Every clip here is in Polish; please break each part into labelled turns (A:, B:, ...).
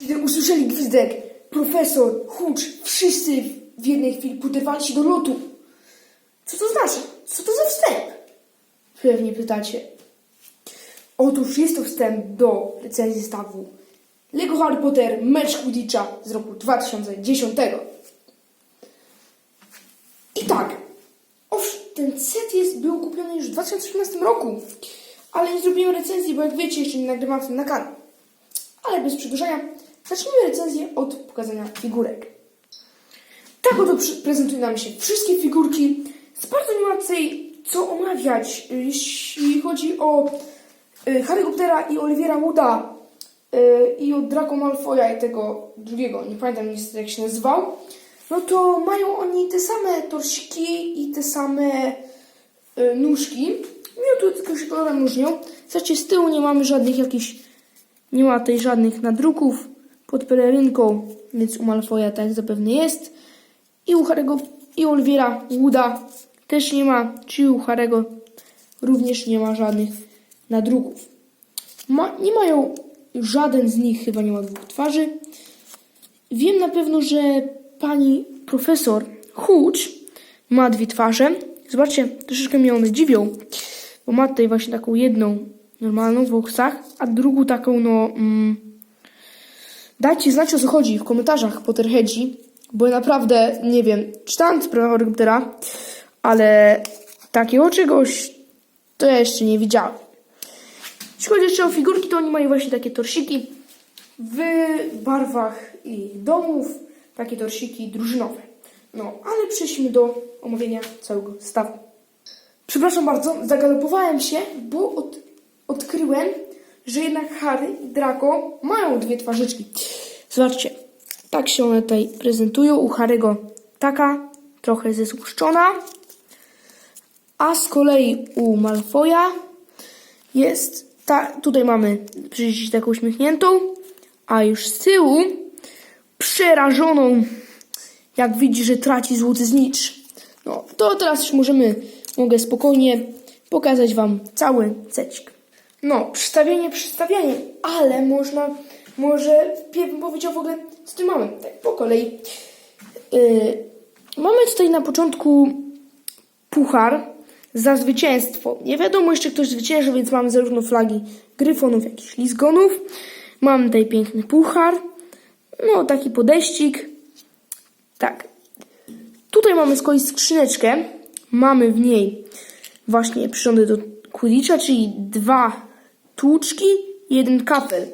A: Gdy usłyszeli gwizdek, profesor, Hucz, wszyscy w jednej chwili podawali się do lotu. Co to znaczy? Co to za wstęp? Pewnie pytacie. Otóż jest to wstęp do recenzji zestawu Lego Harry Potter Mecz Quidditcha z roku 2010. I tak, owszem, ten set jest, był kupiony już w 2018 roku, ale nie zrobiłem recenzji, bo jak wiecie, jeszcze nie nagrywam na kanał. Ale bez przedłużania, zacznijmy recenzję od pokazania figurek. Tak oto prezentują nam się wszystkie figurki. Z bardzo nie ma tutaj co omawiać, jeśli chodzi o y, Harry Pottera i Olivera Wooda y, i o Draco Malfoya i tego drugiego, nie pamiętam niestety jak się nazywał, no to mają oni te same torsiki i te same y, nóżki. Mimo tu tylko się kolorem różnią. Zobaczcie, z tyłu nie mamy żadnych jakichś, nie ma tutaj żadnych nadruków pod pelerynką, więc u Malfoya tak zapewne jest. I u Harry'ego, i u Olivera Wooda też nie ma, czy u Harry'ego również nie ma żadnych nadruków. Ma, nie mają, żaden z nich chyba nie ma dwóch twarzy. Wiem na pewno, że pani profesor Hooch ma dwie twarze. Zobaczcie, troszeczkę mnie one dziwią, bo ma tutaj właśnie taką jedną normalną w oksach, a drugą taką, no... Mm, dajcie znać o co chodzi w komentarzach Potterheadzi, bo naprawdę nie wiem, czytałam sprawę Pottera, ale takiego czegoś to ja jeszcze nie widziałem. Jeśli chodzi jeszcze o figurki, to oni mają właśnie takie torsiki w barwach ich domów, takie torsiki drużynowe. No, ale przejdźmy do omówienia całego zestawu. Przepraszam bardzo, zagalopowałem się, bo od, odkryłem, że jednak Harry i Draco mają dwie twarzyczki. Zobaczcie, tak się one tutaj prezentują. U Harry'ego taka, trochę zesłuszczona, a z kolei u Malfoya jest ta, tutaj mamy przyjść taką uśmiechniętą, a już z tyłu przerażoną, jak widzi, że traci złoty znicz. No, to teraz już możemy, mogę spokojnie pokazać Wam cały cecik. No, przedstawienie przedstawienie, ale można, może bym powiedział w ogóle, co tu mamy, tak po kolei. Yy, mamy tutaj na początku puchar za zwycięstwo. Nie wiadomo jeszcze ktoś zwycięży, więc mamy zarówno flagi gryfonów, jak i ślizgonów. Mamy tutaj piękny puchar. No, taki podeścik. Tak. Tutaj mamy z kolei skrzyneczkę. Mamy w niej właśnie przyrządy do Quidditcha, czyli dwa tłuczki jeden kapel.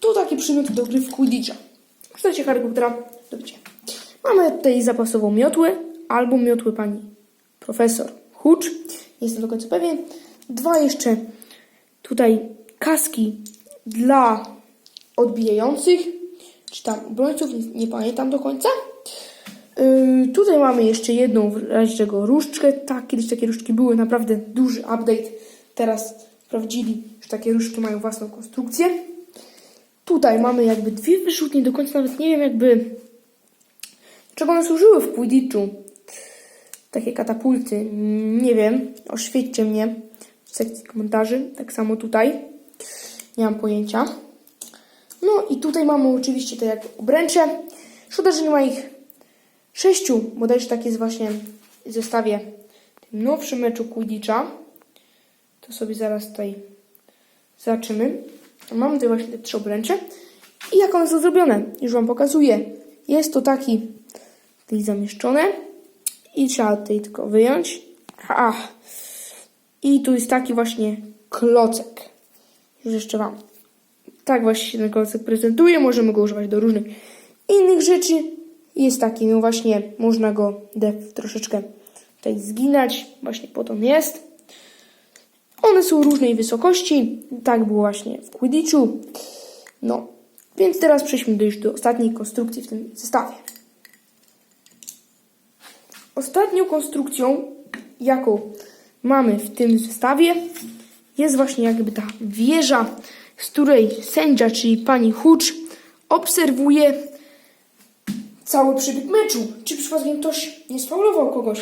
A: To takie przymioty do gry w Quidditcha. Chcecie Harry Pottera? Dobrze. Mamy tutaj zapasową miotłę albo miotły pani profesor Hucz. Nie jestem do końca pewien. Dwa jeszcze tutaj kaski dla odbijających, czy tam obrońców, nie, nie pamiętam do końca. Yy, tutaj mamy jeszcze jedną w razie czego różdżkę. Tak, kiedyś takie różdżki były, naprawdę duży update. Teraz sprawdzili, że takie różdżki mają własną konstrukcję. Tutaj mamy jakby dwie wyrzutnie, do końca nawet nie wiem jakby czego one służyły w Quidditchu. Takie katapulty, nie wiem, oświećcie mnie w sekcji komentarzy. Tak samo tutaj, nie mam pojęcia. No i tutaj mamy oczywiście te jak obręcze. Szkoda, że nie ma ich sześciu, bodajże tak jest właśnie w zestawie tym nowszym meczu Quidditcha. To sobie zaraz tutaj zobaczymy. Mamy tutaj właśnie te trzy obręcze. I jak one są zrobione? Już Wam pokazuję. Jest to taki tutaj zamieszczone. I trzeba tutaj tylko wyjąć. Ach. I tu jest taki właśnie klocek. Już jeszcze Wam. Tak właśnie się ten klocek prezentuje. Możemy go używać do różnych innych rzeczy. Jest taki, no właśnie, można go troszeczkę tutaj zginać. Właśnie po to jest. One są różnej wysokości. Tak było właśnie w Quidditchu. No, więc teraz przejdźmy do już do ostatniej konstrukcji w tym zestawie. Ostatnią konstrukcją, jaką mamy w tym zestawie, jest właśnie jakby ta wieża, z której sędzia, czyli pani Hucz, obserwuje cały przebieg meczu. Czy przypadkiem ktoś nie sfaulował kogoś?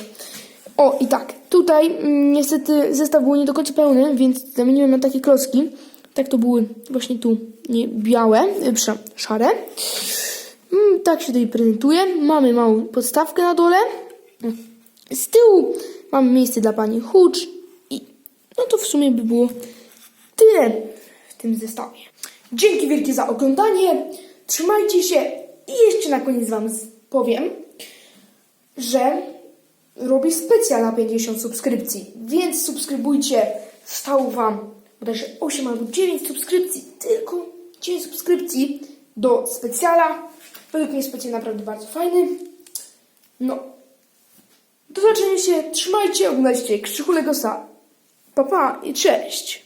A: O, i tak, tutaj mm, niestety zestaw był nie do końca pełny, więc zamieniłem na takie klocki. Tak to były właśnie tu nie białe, e, przepraszam, szare. Mm, tak się tutaj prezentuje. Mamy małą podstawkę na dole. Z tyłu mamy miejsce dla pani Hucz i no to w sumie by było tyle w tym zestawie. Dzięki wielkie za oglądanie. Trzymajcie się i jeszcze na koniec wam powiem, że robię specjal na 50 subskrypcji, więc subskrybujcie. Zostało wam bodajże 8 albo 9 subskrypcji, tylko 9 subskrypcji do specjala. Według mnie specjal naprawdę bardzo fajny. No, do zobaczenia się, trzymajcie, oglądajcie Krzychu Legosa. Pa, pa i cześć!